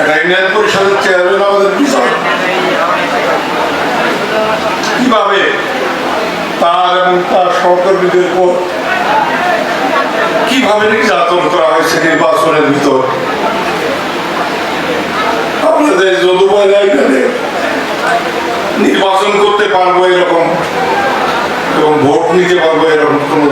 পরিষদের চেয়ারম্যান আমাদের বিজয় কীভাবে তার এবং তার সহকর্মীদের উপর কীভাবে নির্যাতন করা হয়েছে নির্বাচনের ভিতর? আপনাদের যদুবাই এখানে নির্বাচন করতে পারব এরকম এবং ভোট নিতে পারব এরকম কোনো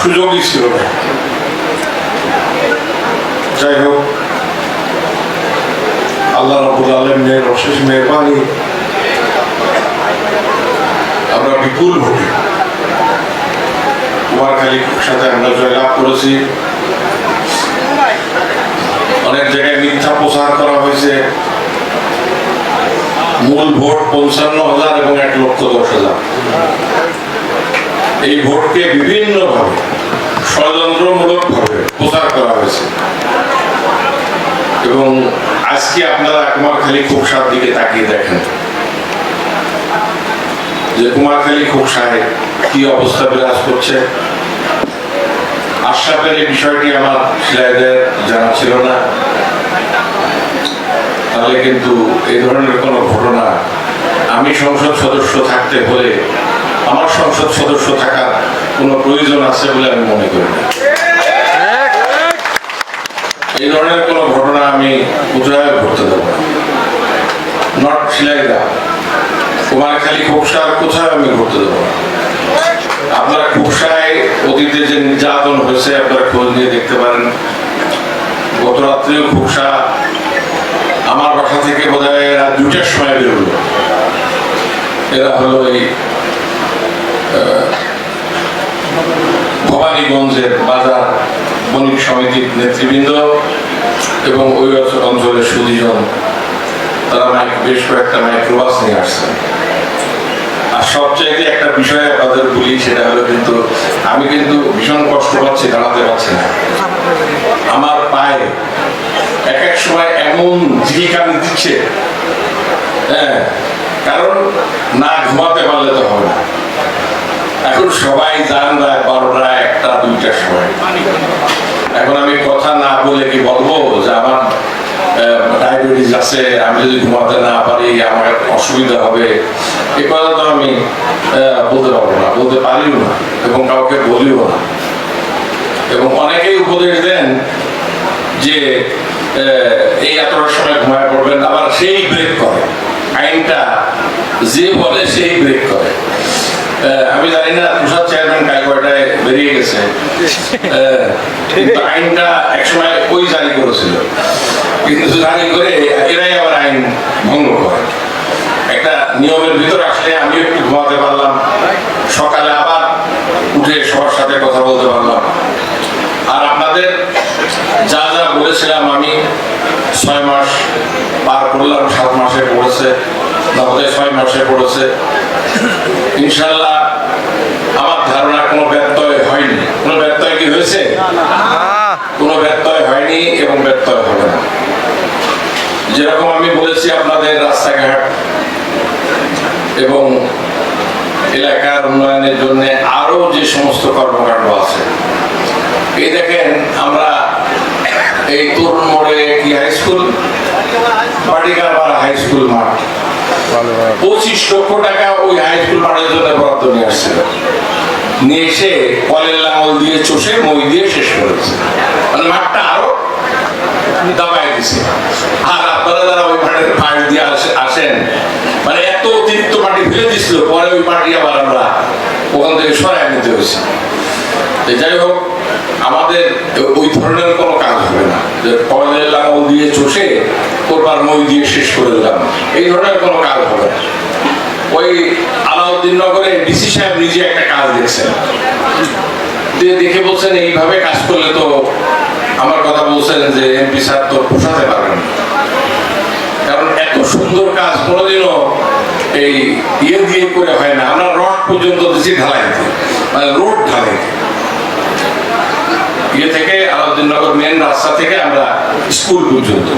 সুযোগই ছিল না। যাই হোক আল্লাহ রবুল আলমের অশেষ মেহরবানি। আমরা বিপুল ভোটে কুমারখালী সাথে আমরা জয়লাভ করেছি। অনেক জায়গায় মিথ্যা প্রচার করা হয়েছে। মূল ভোট পঞ্চান্ন হাজার এবং এক লক্ষ দশ হাজার। এই ভোটকে বিভিন্নভাবে ষড়যন্ত্রমূলক ভাবে প্রচার করা হয়েছে। এবং আজকে আপনারা কুমারখালী খোকসার দিকে তাকিয়ে দেখেন। যে কুমারখালী খোকসায় কি অবস্থা বিরাজ করছে। আশরাফের এই বিষয়টি আমার ছেলেদের জানা ছিল না। তাহলে কিন্তু এই ধরনের কোনো ঘটনা আমি সংসদ সদস্য থাকতে হলে, আমার সংসদ সদস্য থাকার কোনো প্রয়োজন আছে বলে আমি মনে করি না। এই ধরনের কোনো ঘটনা আমি কোথায় ঘটতে দেবো নট শিলাইদা, কুমারখালী খোকসার কোথায় আমি ঘটতে দেবো আপনারা খোকসায় অতীতে যে নির্যাতন হয়েছে, আপনারা খোঁজ নিয়ে দেখতে পারেন। গত রাত্রেও খোকসা আমার বাসা থেকে বোধ হয় এরা দুটার সময় বেরোলো। এরা হলো এই ভবানীগঞ্জের বাজার বণিক সমিতির নেতৃবৃন্দ এবং ওই অঞ্চলের সুদীজন, তারা মাইক, বেশ কয়েকটা মাইক্রোবাস নিয়ে আসছেন আর সবচাইতে একটা বিষয় আপনাদের বলি, সেটা হলো কিন্তু আমি কিন্তু ভীষণ কষ্ট পাচ্ছি, দাঁড়াতে পারছি না। আমার পায়ে এক এক সময় এমন ঝিকানি দিচ্ছে হ্যাঁ কারণ না ঘুমাতে পারলে তো হবে না। এখন সবাই যান রায় বারোটা একটা, দুইটার সময়। এখন আমি কথা না বলে কি বলব? যে আমার ডায়াবেটিস আছে, আমি যদি ঘুমাতে না পারি, আমার অসুবিধা হবে। এ কথা তো আমি বলতে পারব না, বলতে পারিও না, এবং কাউকে বলিও না। এবং অনেকেই উপদেশ দেন যে এই এতটার সময় ঘুমায় পড়বেন, আবার সেই ব্রেক করে। আইনটা যে বলে সেই ব্রেক করে। আমি জানি না, তুষার চেয়ারম্যান কাল কয়টায় বেরিয়ে গেছে। কিন্তু আইনটা একসময় ওই জারি করেছিল। কিন্তু জারি করে এরাই আবার আইন ভঙ্গ করে। একটা নিয়মের ভিতরে আসলে আমি একটু ঘুমাতে পারলাম। সকালে আবার উঠে সবার সাথে কথা বলতে পারলাম। আর আপনাদের যা যা বলেছিলাম আমি ছয় মাস পার করলাম, সাত মাসে পড়েছে তারপরে ছয় মাসে পড়েছে। ইনশাল্লাহ আমার ধারণা কোনো ব্যত্যয় হয়নি। কোনো ব্যত্যয় কি হয়েছে? কোনো ব্যত্যয় হয়নি এবং ব্যত্যয় হবে না। যেরকম আমি বলেছি আপনাদের রাস্তাঘাট এবং এলাকার উন্নয়নের জন্য আরও যে সমস্ত কর্মকাণ্ড আছে। এই দেখেন আমরা এই তরুণ মোড়ে কি high school Patikarpara high school মাঠ। পঁচিশ লক্ষ টাকা ওই হাই স্কুল মাঠের জন্য বরাদ্দ নিয়ে আসছিল। নিয়ে এসে কলের লাঙল দিয়ে চষে, মই দিয়ে শেষ করেছে। মানে মাঠটা আরও দাবায় দিছে। আর আপনারা যারা ওই মাঠের পাশ দিয়ে আসেন মানে এত অতিরিক্ত মাটি ফেলে দিছিল, পরে ওই মাটি আবার আমরা ওখান থেকে সরাই নিতে হয়েছে। যাই হোক, আমাদের ওই ধরনের কোনো কাজ হবে না। যে কলের লাঙল দিয়ে চষে করবার মই দিয়ে শেষ করে দিলাম। এই ধরনের কোনো কাজ হবে না। ওই আলাউদ্দিন নগরে ডিসি সাহেব নিজে একটা কাজ দেখছেন। দেখে বলছেন, এইভাবে কাজ করলে তো আমার কথা বলছেন যে এমপি স্যার তো পোষাতে পারবেন কারণ এত সুন্দর কাজ কোনোদিনও এই ইয়ে দিয়ে করে হয় না। আমরা রড পর্যন্ত দিচ্ছি ঢালাইতে মানে রোড ঢালাইতে ইয়ে থেকে আলাউদ্দিন নগর মেন রাস্তা থেকে আমরা স্কুল পর্যন্ত।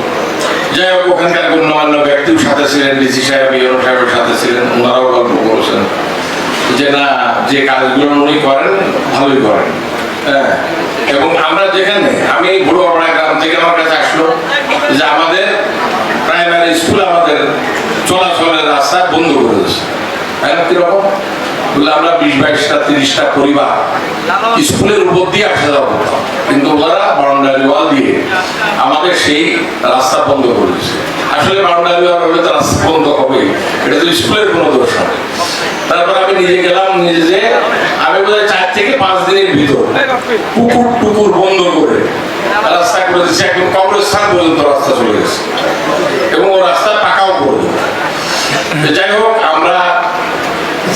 যাই হোক, ওখানকার গণ্যমান্য ব্যক্তিও সাথে ছিলেন, ডিসি সাহেব ইয়ন সাহেবের সাথে ছিলেন, ওনারাও গল্প করেছেন। যে না, যে কাজগুলো উনি করেন, ভালোই করেন। হ্যাঁ এবং আমরা যেখানে, আমি বুড়ো গ্রাম থেকে আমার কাছে আসলো যে আমাদের প্রাইমারি স্কুলে আমাদের চলাচলের রাস্তা বন্ধ করে দিয়েছে। কীরকম? বললে আমরা বিশ, বাইশটা, তিরিশটা পরিবার স্কুলের উপর দিয়ে আসা করতাম। কিন্তু ওরা বাউন্ডারি ওয়াল দিয়ে আমাদের সেই রাস্তা বন্ধ করে আসলে বাউন্ডারি ওয়াল হলে তো রাস্তা বন্ধ হবে। এটা তো স্কুলের কোনো দোষ নয় তারপর আমি নিজে গেলাম, নিজে যে আমি বোধহয় চার থেকে পাঁচ দিনের ভিতর পুকুর টুকুর বন্ধ করে রাস্তা করে দিচ্ছে একদম কবরস্থান পর্যন্ত রাস্তা চলে গেছে। এবং ও রাস্তা পাকাও করে যাই হোক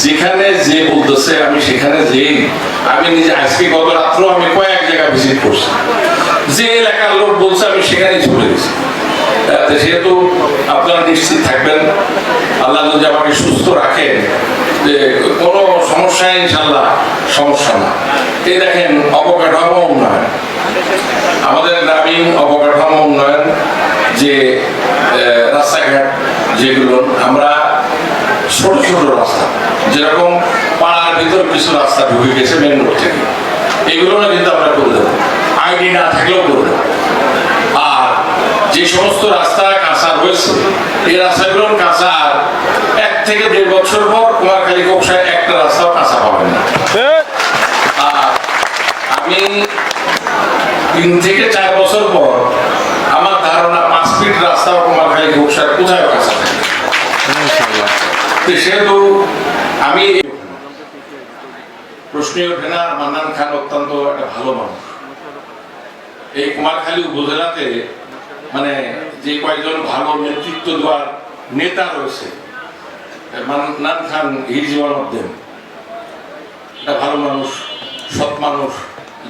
যেখানে যে বলতেছে, আমি সেখানে যেই। আমি নিজে আজকে গত রাত্রেও আমি কয়েক জায়গা ভিজিট করছি। যে এলাকার লোক বলছে, আমি সেখানেই চলে গেছি। সেহেতু আপনারা নিশ্চিত থাকবেন। আল্লাহ যদি আমাকে সুস্থ রাখেন যে কোনো সমস্যা ইনশাল্লাহ সমস্যা না। এই দেখেন, অবকাঠামো উন্নয়ন। আমাদের গ্রামীণ অবকাঠামো উন্নয়ন, যে রাস্তাঘাট যেগুলো, আমরা ছোট ছোট রাস্তা। যেরকম পাড়ার ভিতর কিছু রাস্তা ঢুকে গেছে মেন রোড থেকে। এগুলো না কিন্তু আমরা করে দেবো। আইডি না থাকলেও করে দেবো। আর যে সমস্ত রাস্তা কাঁচা রয়েছে, এই রাস্তাগুলো কাঁচা এক থেকে দেড় বছর পর কুমারখালী কক্ষায় একটা রাস্তাও কাঁচা পাবেন না। আর আমি তিন থেকে চার বছর পর আমার ধারণা পাঁচ ফিট রাস্তা কুমারখালী কক্ষায় কোথায় কাঁচা থাকে? সেহেতু আমি ওঠে না মান্নান খান অত্যন্ত একটা ভালো মানুষ। এই কুমারখালী উপজেলাতে মানে যে কয়েকজন ভালো নেতৃত্ব দেওয়ার নেতা রয়েছে মান্নান খান একটা ভালো মানুষ সৎ মানুষ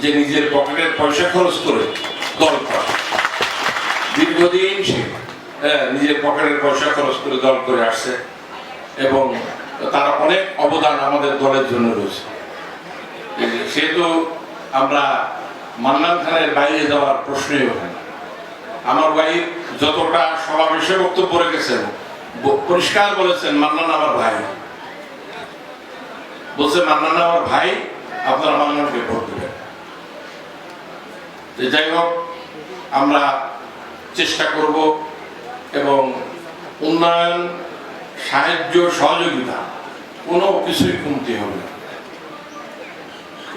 যে নিজের পকেটের পয়সা খরচ করে দল করে। দীর্ঘদিন সে হ্যাঁ, নিজের পকেটের পয়সা খরচ করে দল করে আসছে। এবং তার অনেক অবদান আমাদের দলের জন্য রয়েছে। সেহেতু আমরা মান্নান খানের বাইরে যাওয়ার প্রশ্নই ওঠে আমার ভাই যতটা সমাবেশে বক্তব্য রেখেছেন পরিষ্কার বলেছেন, মান্নান আমার ভাই। বলছে, মান্নান আমার ভাই, আপনারা মান্নানকে ভোট দেবেন। যাই হোক, আমরা চেষ্টা করব এবং উন্নয়ন সাহায্য, সহযোগিতা, কোনো কিছুই কমতে হবে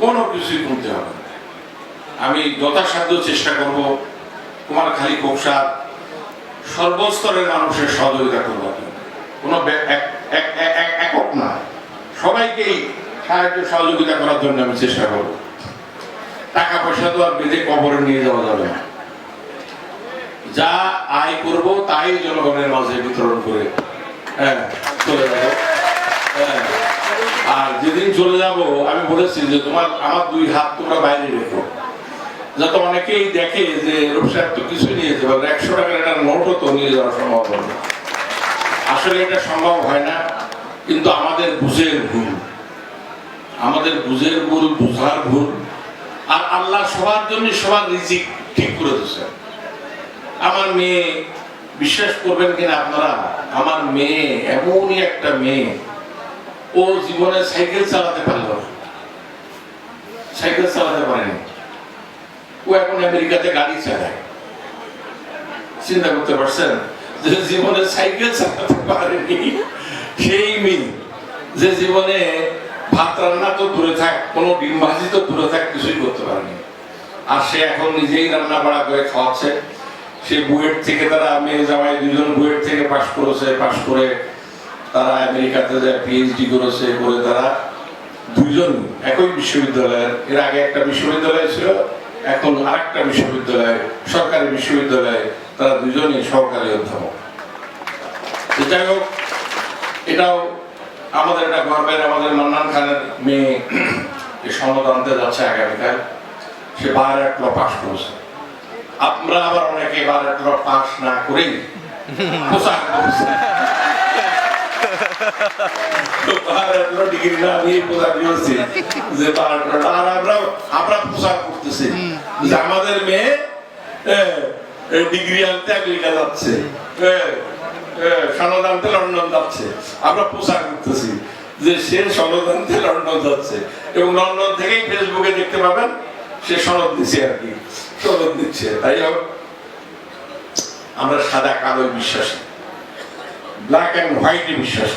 কোনো কিছুই কমতে হবে আমি যথাসাধ্য চেষ্টা করব কুমারখালী কোকসার সর্বস্তরের মানুষের সহযোগিতা করবার জন্য কোনো একক না। সবাইকেই সাহায্য, সহযোগিতা করার জন্য আমি চেষ্টা করব। টাকা পয়সা তো আর বেঁধে কবরে নিয়ে যাওয়া যাবে না। যা আয় করব, তাই জনগণের মাঝে বিতরণ করে হ্যাঁ চলে হ্যাঁ। আর যেদিন চলে যাব, আমি বলেছি যে তোমার, আমার দুই হাত তোমরা বাইরে রেখো। যাতে অনেকেই দেখে যে রূপ তো কিছু নিয়ে যেতে পারবে একশো টাকার একটা নোটও তো নিয়ে যাওয়া সম্ভব হবে। আসলে এটা সম্ভব হয় না, কিন্তু আমাদের বুঝের ভুল। আমাদের বুঝের ভুল, বুঝার ভুল। আর আল্লাহ সবার জন্য সবার রিজিক ঠিক করে দিচ্ছে আমার মেয়ে বিশ্বাস করবেন কিনা আপনারা? আমার মেয়ে, এমনই একটা মেয়ে। ও জীবনে সাইকেল চালাতে পারল। সাইকেল চালাতে পারেনি। ও এখন আমেরিকাতে গাড়ি চালায়। চিন্তা করতে পারছেন? যে জীবনে সাইকেল চালাতে পারেনি, সেই মেয়ে। যে জীবনে ভাত রান্না তো দূরে থাক, কোনো ডিম ভাজি তো দূরে থাক, কিছুই করতে পারেনি। আর সে এখন নিজেই রান্না বাড়া করে খাওয়াচ্ছে। সে বুয়েট থেকে তারা মেয়ে জামাই দুজন বুয়েট থেকে পাশ করেছে, পাশ করে তারা আমেরিকাতে যায় পিএইচডি করেছে, করে তারা দুজন একই বিশ্ববিদ্যালয়ের, এর আগে একটা বিশ্ববিদ্যালয় ছিল, এখন আরেকটা বিশ্ববিদ্যালয়, সরকারি বিশ্ববিদ্যালয়ে তারা দুজনই সহকারী অধ্যাপক। যাই হোক, এটাও আমাদের একটা গর্বের, আমাদের মান্নান খানের মেয়ে সনদ আনতে যাচ্ছে আগামীকাল। সে বার এক পাশ করেছে। আমরা আবার অনেকে পাশ না যে আমাদের মেয়ে ডিগ্রি আনতে আমেরিকা যাচ্ছে। সনদ আনতে লন্ডন যাচ্ছে। আমরা পোশাক করতেছি যে সে সনদ আনতে লন্ডন যাচ্ছে। এবং লন্ডন থেকেই ফেসবুকে দেখতে পাবেন, সে সনদ দিচ্ছে আর কি। সনদ দিচ্ছে তাই আমরা সাদা কালো বিশ্বাসী। ব্ল্যাক অ্যান্ড হোয়াইটে বিশ্বাস।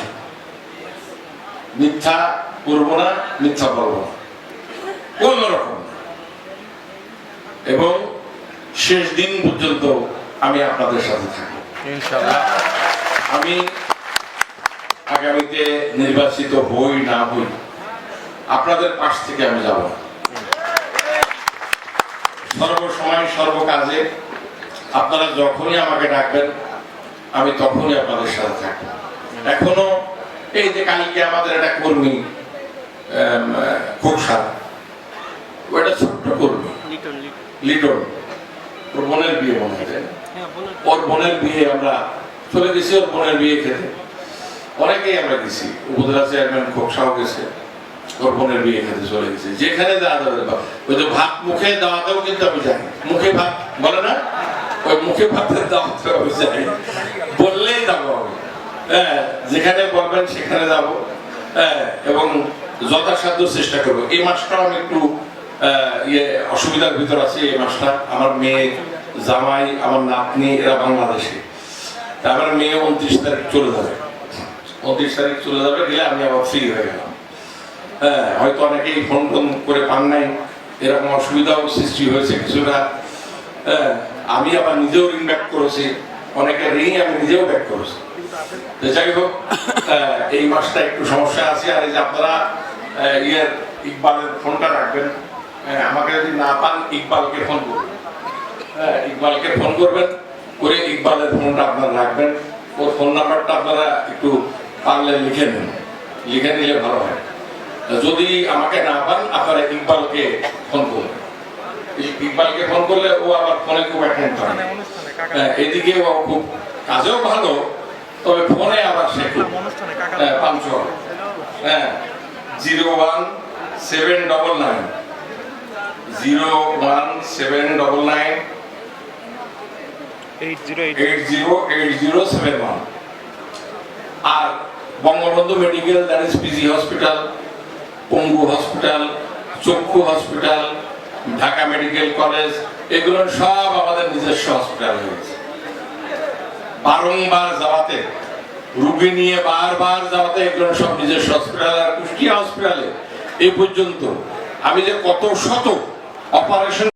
মিথ্যা করব না মিথ্যা বলব না। কোন রকম এবং শেষ দিন পর্যন্ত আমি আপনাদের সাথে থাকব। আমি আগামীতে নির্বাচিত হই না হই আপনাদের পাশ থেকে আমি যাব না। সর্বসময় সর্বকাজে আপনারা যখনই আমাকে ডাকবেন আমি তখনই আপনাদের সাথে থাকব। এখনও এই যে কালকে আমাদের একটা কর্মী খোকসা ওটা ছোট্ট কর্মী লিটন ওর বোনের বিয়ে মনে হয়? হ্যাঁ ওর বোনের বিয়ে আমরা চলে গেছি ওর বোনের বিয়ে খেতে। অনেকেই আমরা গেছি। উপজেলা চেয়ারম্যান খোকসাও গেছে ওর বোনের বিয়ে খেতে চলে গেছে। যেখানে দেওয়া ওই যে ভাত মুখে দেওয়াতেও কিন্তু আমি যাই। মুখে ভাত, বলে না? ওই মুখে ভাতের দাওয়াতেও আমি যাই। বললেই যাব হ্যাঁ যেখানে বলবেন সেখানে যাব। হ্যাঁ এবং যথাসাধ্য চেষ্টা করব। এই মাসটাও আমি একটু ইয়ে অসুবিধার ভিতর আছি এই মাসটা। আমার মেয়ে জামাই, আমার নাতনি, এরা বাংলাদেশে। আমার মেয়ে উনত্রিশ তারিখ চলে যাবে। উনত্রিশ তারিখ চলে যাবে, গেলে আমি আবার ফ্রি হয়ে গেলাম। হ্যাঁ হয়তো অনেকেই ফোন টোন করে পান নাই। এরকম অসুবিধাও সৃষ্টি হয়েছে কিছুটা। হ্যাঁ আমি আবার নিজেও রিং ব্যাক করেছি। অনেকের রিং আমি নিজেও ব্যাক করেছি। যাই হোক আহ, এই মাসটা একটু সমস্যা আছে। আর এই যে আপনারা আহ, ইয়ের ইকবালের ফোনটা রাখবেন। হ্যাঁ, আমাকে যদি না পান ইকবালকে ফোন করবেন। হ্যাঁ, ইকবালকে ফোন করবেন। করে ইকবালের ফোনটা আপনারা রাখবেন। ওর ফোন নাম্বারটা আপনারা একটু পারলে লিখে নেন। লিখে নিলে ভালো হয়। যদি আমাকে না পান আপনারা ইকবালকে ফোন করুন। ইকবালকে ফোন করলে ও আবার ফোনে খুব অ্যাটেন্ড করে। হ্যাঁ, এদিকে ও খুব কাজেও ভালো তবে ফোনে আবার সে খুব অনুষ্ঠানে হ্যাঁ, হ্যাঁ zero one seven double nine. Zero one seven double nine. Eight zero eight. Eight zero eight zero seven one. R Bangabandhu medical that is PG hospital. পঙ্গু হসপিটাল, চক্ষু হসপিটাল, ঢাকা মেডিকেল কলেজ, এগুলো সব আমাদের নিজস্ব হসপিটাল হয়েছে। বারংবার যাওয়াতে, রুগী নিয়ে বারবার যাওয়াতে এগুলো সব নিজস্ব হসপিটাল। আর কুষ্টিয়া হসপিটালে এই পর্যন্ত আমি যে কত শত অপারেশন